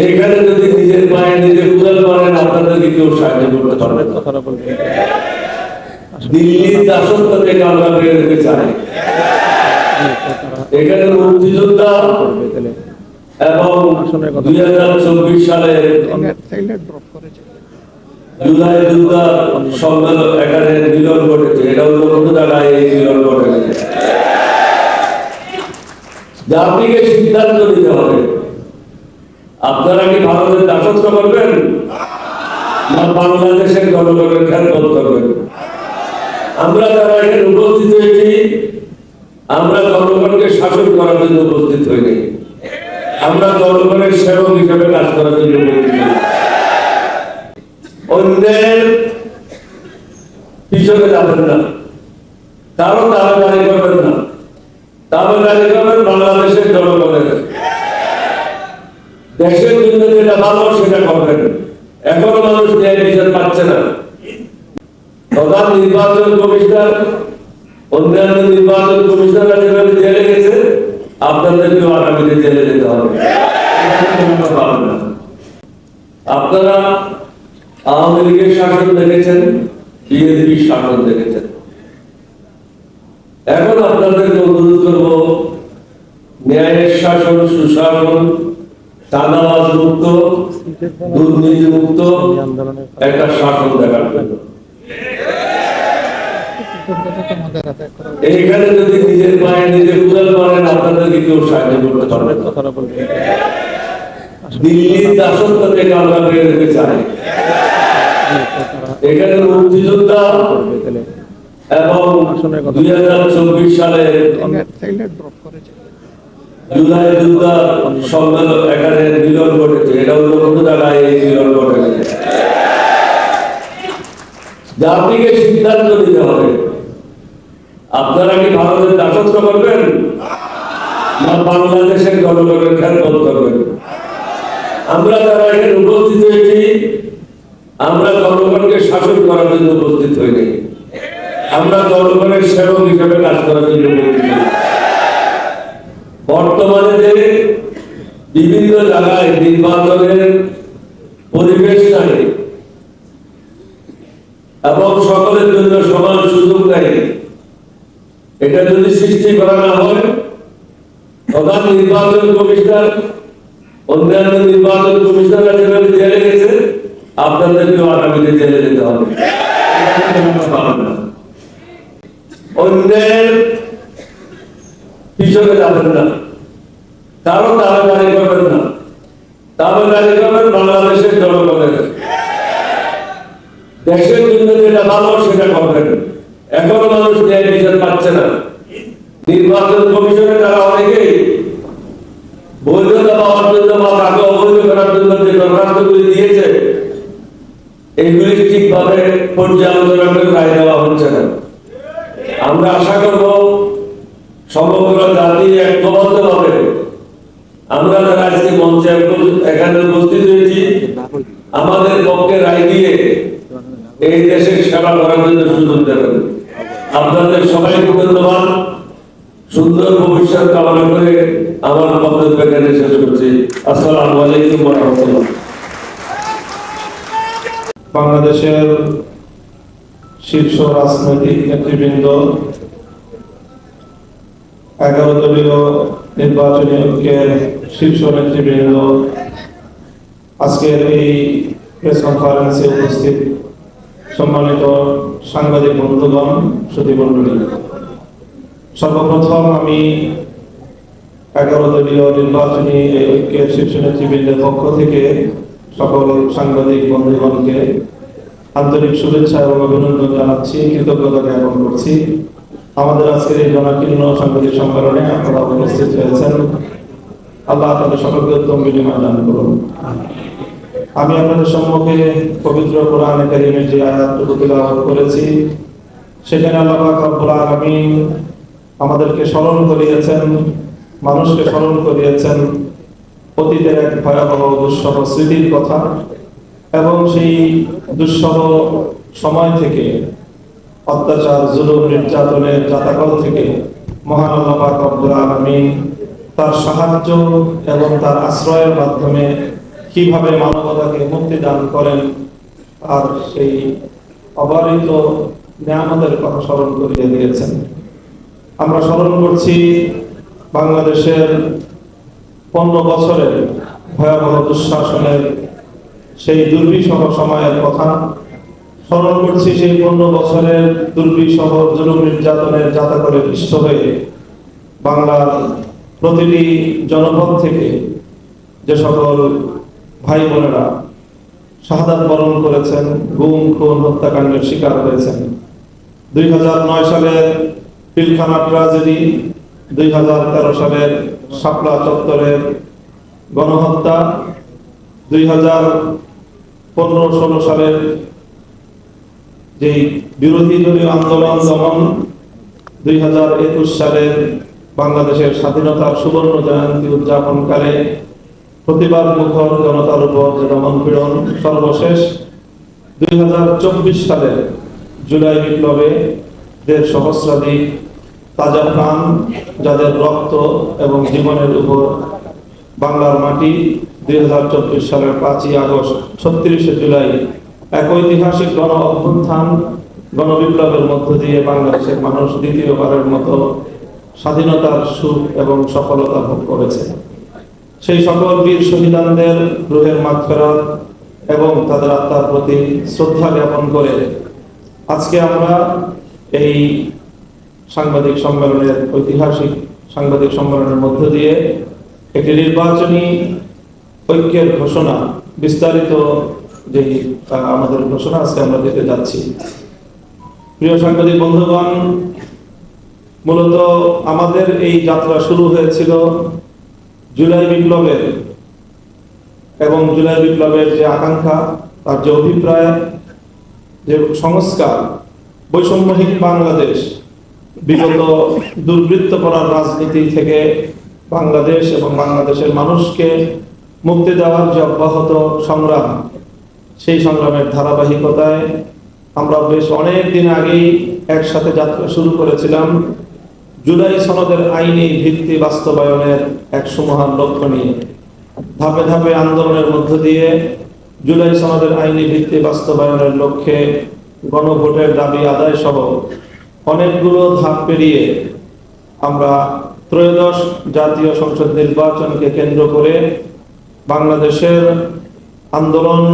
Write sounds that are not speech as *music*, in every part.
এইখানে যদি নিজের পায়ে নিজে কুড়াল মারেন আপনাদেরকে কেউ সাহায্য করতে পারবে না। কথাটা বলবেন দিল্লির দাসত্ব থেকে আমরা বের হতে চাই এখানে মুক্তিযোদ্ধা এবং দুই হাজার চব্বিশ সালে জুলাই দুর্গার সম্মেলন এখানে মিলন ঘটেছে। এটা অন্য কোনো জায়গায় এই মিলন ঘটেছে জাতিকে সিদ্ধান্ত নিতে হবে। আপনারা কি ভারতের দাসত্ব করবেন? না বাংলাদেশের জনগণের খেয়াল করবেন? আমরা যারা এখানে উপস্থিত হয়েছি, আমরা জনগণকে শাসন করার জন্য উপস্থিত হইনি। আমরা জনগণের সেবক হিসেবে কাজ করার জন্য উপস্থিত অন্যের পিছনে যাবেন না। কারও তাড়াতাড়ি করবেন না। তাড়াতাড়ি করবেন বাংলাদেশের জনগণের দেশের জন্য যেটা ভালো, সেটা করবেন। এখনও মানুষ ন্যায় বিচার পাচ্ছে না। প্রধান নির্বাচন কমিশনার, অন্যান্য নির্বাচন কমিশনাররা যেভাবে জেলে গেছে। আপনাদেরকেও আগামীতে জেলে যেতে হবে। আপনারা আওয়ামী লীগের শাসন দেখেছেন, বিএনপির শাসন দেখেছেন। এখন আপনাদেরকে অনুরোধ করব, ন্যায়ের শাসন, সুশাসন চাঁদাবাজ মুক্ত, দুর্নীতি মুক্ত, একটা শাসন দেখার জন্য। এইখানে যদি নিজের পায়ে নিজে কুড়াল মারেন, আপনাদেরকে কেউ সাহায্য করতে পারবে দিল্লির দাসত্ব থেকে আমরা বের হতে চাই। এখানে মুক্তিযোদ্ধা এবং দুই হাজার চব্বিশ সালে জুলাই দুর্গার সম্মেলন এখানে মিলন ঘটেছে। এটা অন্য কোনো জায়গায় এই মিলন ঘটেছে। জাতিকে সিদ্ধান্ত নিতে হবে। আপনারা কি ভারতের দাসত্ব করবেন? না বাংলাদেশের জনগণের খেয়াল করবেন? আমরা যারা এখানে উপস্থিত হয়েছি, আমরা জনগণকে শাসন করার জন্য উপস্থিত হইনি। আমরা জনগণের সেবক হিসেবে কাজ করার জন্য উপস্থিত হয়েছি। বর্তমানে যে বিভিন্ন জায়গায় নির্বাচনের পরিবেশ নাই এবং সকলের জন্য সমান সুযোগ নাই এটা যদি সৃষ্টি করা না হয় প্রধান নির্বাচন কমিশনার অন্যান্য নির্বাচন কমিশনাররা যেভাবে জেলে গেছে আপনাদেরকেও আগামীতে জেলে যেতে হবে। *laughs* অন্যের পিছনে যাবেন না। কারও তাড়াতাড়ি করবেন না। তাড়াতাড়ি করবেন, বাংলাদেশের জনগণের দেশের জন্য যেটা ভালো, সেটা করবেন। এখনও মানুষ ন্যায় বিচার পাচ্ছে না। নির্বাচন কমিশনে তারা অনেকেই বৈধতা পাওয়ার জন্য বা তাকে অবৈধ করার জন্য যে দরখাস্তগুলি দিয়েছে এইগুলি ঠিকভাবে পর্যালোচনা করে রায় দেওয়া হচ্ছে না। আমরা আশা করব সমগ্র জাতি ঐক্যবদ্ধ হবে। আমরা যারা আজকে মঞ্চে এখানে উপস্থিত হয়েছি, আমাদের পক্ষে রায় দিয়ে এই দেশের সেবা করার জন্য সুযোগ দেবেন আপনাদের সবাইকে ধন্যবাদ। সুন্দর ভবিষ্যৎ কামনা করে আমার বক্তব্য এখানে শেষ করছি। আসসালামু আলাইকুম রাহমাতুল্লাহ। বাংলাদেশের শীর্ষ রাজনৈতিক নেতৃবৃন্দ এগারো দলীয় নির্বাচনী ঐক্যের শীর্ষ নেতৃবৃন্দ আজকের এই প্রেস কনফারেন্সে উপস্থিত সম্মানিত সাংবাদিক বন্ধুগণ সুধী মণ্ডলী। সর্বপ্রথম আমি এগারো দলীয় নির্বাচনী ঐক্যের শীর্ষ নেতৃবৃন্দের পক্ষ থেকে সকল সাংবাদিক বন্ধুগণকে আন্তরিক শুভেচ্ছা এবং অভিনন্দন জানাচ্ছি, কৃতজ্ঞতা জ্ঞাপন করছি। আমাদের আজকের এই জনাকীর্ণ সাংবাদিক সম্মেলনে আপনারা উপস্থিত হয়েছেন। আল্লাহ আপনাদের সকলকে উত্তম বিনিময় দান করুন। আমি আপনাদের সম্মুখে পবিত্র কোরআন কারিমের যে আয়াতটুকু তিলাওয়াত করেছি, সেখানে আল্লাহ রব্বুল আলামিন আমাদেরকে স্মরণ করিয়েছেন, মানুষকে স্মরণ করিয়েছেন অতীতের এক ভয়াবহ দুঃসহ স্মৃতির কথা এবং সেই দুঃসহ সময় থেকে অত্যাচার, জুলুম, নির্যাতনের জাতাকল থেকে মহান আল্লাহ রব্বুল তার সাহায্য এবং তার আশ্রয়ের মাধ্যমে কীভাবে মানবতাকে মুক্তি দান করেন আর সেই অবারিত নিয়ামতের কথা স্মরণ করিয়ে দিয়েছেন। আমরা স্মরণ করছি বাংলাদেশের পনেরো বছরের ভয়াবহ দুঃশাসনের সেই দুর্বিষহ সময়ের কথা। স্মরণ করছি সেই পনেরো বছরের দুর্বিষহ জুলুম নির্যাতনের যাতা করে পৃষ্ঠ হয়ে বাংলার প্রতিটি জনপদ থেকে যে সকল ভাই বোনেরা শাহাদাত বরণ করেছেন, গুম, খুন, হত্যাকাণ্ডের শিকার হয়েছেন। দুই হাজার নয় সালের পিলখানা ট্রাজেডি, দুই হাজার তেরো সালের শাপলা চত্বরের গণহত্যা, দুই হাজার পনেরো ষোলো সালের যেই বিরোধী দলীয় আন্দোলন দমন দুই সালের বাংলাদেশের স্বাধীনতার সুবর্ণ জয়ন্তী উদযাপনকালে প্রতিবাদ মুখর জনতার উপর যে দমন পীড়ন সর্বশেষ দুই হাজার চব্বিশ সালের জুলাই বিপ্লবে দেড় সহস্রাধিক তাজা প্রাণ, যাদের রক্ত এবং জীবনের উপর বাংলার মাটি দুই হাজার চব্বিশ সালের পাঁচই আগস্ট, ছত্রিশে জুলাই এক ঐতিহাসিক গণ অভ্যুত্থান, গণবিপ্লবের মধ্য দিয়ে বাংলাদেশের মানুষ দ্বিতীয়বারের মতো স্বাধীনতার সুখ এবং সফলতা ভোগ করেছে। সেই সকল বীর শহীদানদের রুহের মাগফিরাত এবং তাদের আত্মার প্রতি শ্রদ্ধা জ্ঞাপন করে আজকে আমরা এই সাংবাদিক সম্মেলনের, ঐতিহাসিক সাংবাদিক সম্মেলনের মধ্য দিয়ে একটি নির্বাচনী ঐক্যের ঘোষণা বিস্তারিত যে আমাদের ঘোষণা আজকে আমরা দিতে যাচ্ছি। প্রিয় সাংবাদিক বন্ধুগণ, মূলত আমাদের এই যাত্রা শুরু হয়েছিল জুলাই বিপ্লবের। এবং জুলাই বিপ্লবের যে আকাঙ্ক্ষা, তার যে অভিপ্রায়, যে সংস্কার, বৈষম্যহীন বাংলাদেশ, বিগত দুর্বৃত্ত করার রাজনীতি থেকে বাংলাদেশ এবং বাংলাদেশের মানুষকে মুক্তি দেওয়ার যে অব্যাহত সংগ্রাম সেই সংগ্রামের ধারাবাহিকতায় আমরা বেশ অনেক দিন আগেই একসাথে যাত্রা শুরু করেছিলাম। জুলাই সনদের আইনি ভিত্তি বাস্তবায়নের এক সুমহান লক্ষ্য নিয়ে। ধাপে ধাপে আন্দোলনের মধ্য দিয়ে জুলাই সনদের আইনি ভিত্তি বাস্তবায়নের লক্ষ্যে গণভোটের দাবি আদায় সহ অনেকগুলো ধাপ পেরিয়ে আমরা ত্রয়োদশ জাতীয় সংসদ নির্বাচনকে কেন্দ্র করে বাংলাদেশের আন্দোলন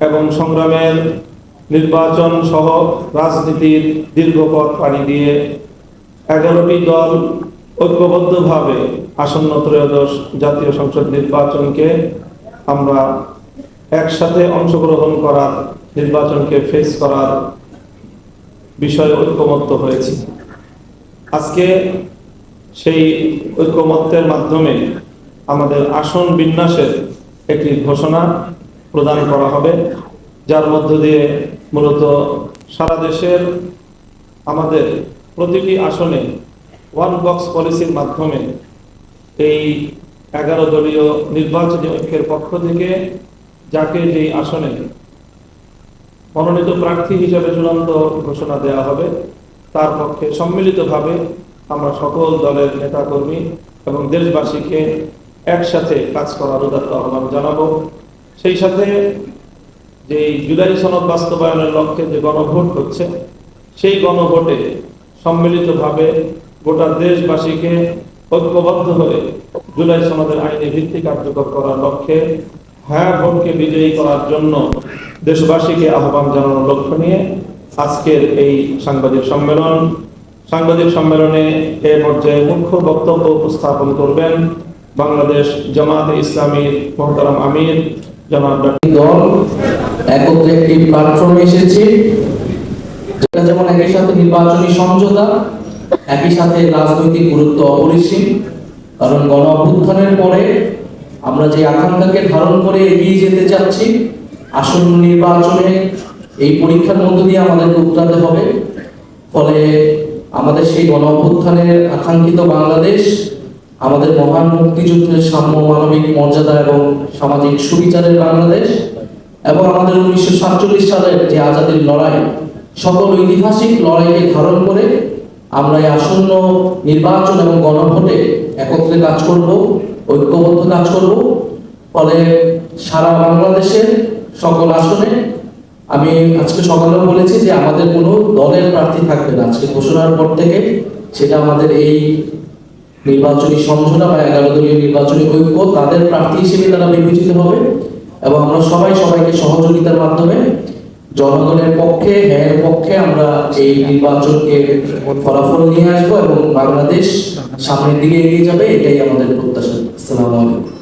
এবং সংগ্রামের নির্বাচন সহ রাজনীতির দীর্ঘ পথ পাড়ি দিয়ে এগারোটি দল ঐক্যবদ্ধভাবে আসন্ন ত্রয়োদশ জাতীয় সংসদ নির্বাচনকে আমরা একসাথে অংশগ্রহণ করার, নির্বাচনকে ফেস করার বিষয়ে ঐক্যমত্য হয়েছি। আজকে সেই ঐক্যমত্যের মাধ্যমে আমাদের আসন বিন্যাসের একটি ঘোষণা প্রদান করা হবে, যার মধ্য দিয়ে মূলত সারা দেশের আমাদের প্রতিটি আসনে ওয়ান বক্স পলিসির মাধ্যমে এই এগারো দলীয় নির্বাচনী ঐক্যের পক্ষ থেকে যাকে যেই আসনে মনোনীত প্রার্থী হিসেবে চূড়ান্ত ঘোষণা দেওয়া হবে, তার পক্ষে সম্মিলিতভাবে আমরা সকল দলের নেতাকর্মী এবং দেশবাসীকে একসাথে কাজ করার উদাত্ত আহ্বান জানাব। সেই সাথে যে জুলাই সনদ বাস্তবায়নের লক্ষ্যে যে গণভোট হচ্ছে, সেই গণভোটে সম্মিলিতভাবে গোটা দেশবাসীকে ঐক্যবদ্ধ হয়ে জুলাই সনদের আইনি ভিত্তি কার্যকর করার লক্ষ্যে হ্যাঁ ভোটকে বিজয়ী করার জন্য দেশবাসীকে আহ্বান জানানোর লক্ষ্য নিয়ে আজকের এই সাংবাদিক সম্মেলন। সাংবাদিক সম্মেলনে এ পর্যায়ে মুখ্য বক্তব্য উপস্থাপন করবেন বাংলাদেশ জামাতে ইসলামীর মোহতারাম আমির দল, একত্রে একটি প্ল্যাটফর্মে এসেছে। যেমন একই সাথে নির্বাচনী সমঝোতা, একই সাথে রাজনৈতিক গুরুত্ব অপরিসীম। কারণ গণ অভ্যুত্থানের পরে আমরা যে ধারণ করে এগিয়ে যেতে চাচ্ছি নির্বাচনে এই পরীক্ষার মধ্য দিয়ে আমাদেরকে উতরাতে হবে। ফলে আমাদের সেই গণ অভ্যুত্থানের আকাঙ্ক্ষিত বাংলাদেশ আমাদের মহান মুক্তিযুদ্ধের সাম্য মানবিক মর্যাদা এবং সামাজিক সুবিচারের বাংলাদেশ এবং আমাদের উনিশশো সাতচল্লিশ সালের যে আজাদির লড়াই, সকল ঐতিহাসিক লড়াইকে ধারণ করে আমরা এই আসন্ন নির্বাচন এবং গণভোটে একত্রে কাজ করব, ঐক্যবদ্ধ কাজ করব। ফলে সারা বাংলাদেশের সকল আসনে আমি আজকে সকালেও বলেছি যে আমাদের কোনো দলের প্রার্থী থাকবে না। আজকে ঘোষণার পর থেকে সেটা আমাদের এই নির্বাচনী সমঝোতা বা এগারো দলীয় নির্বাচনী ঐক্য তাদের প্রার্থী হিসেবে তারা বিবেচিত হবে এবং আমরা সবাই সবাইকে সহযোগিতার মাধ্যমে জনগণের পক্ষে হ্যাঁ পক্ষে আমরা এই নির্বাচনকে ফলাফল নিয়ে আসব এবং বাংলাদেশ সামনের দিকে এগিয়ে যাবে, এটাই আমাদের প্রত্যাশা। আসসালামু আলাইকুম।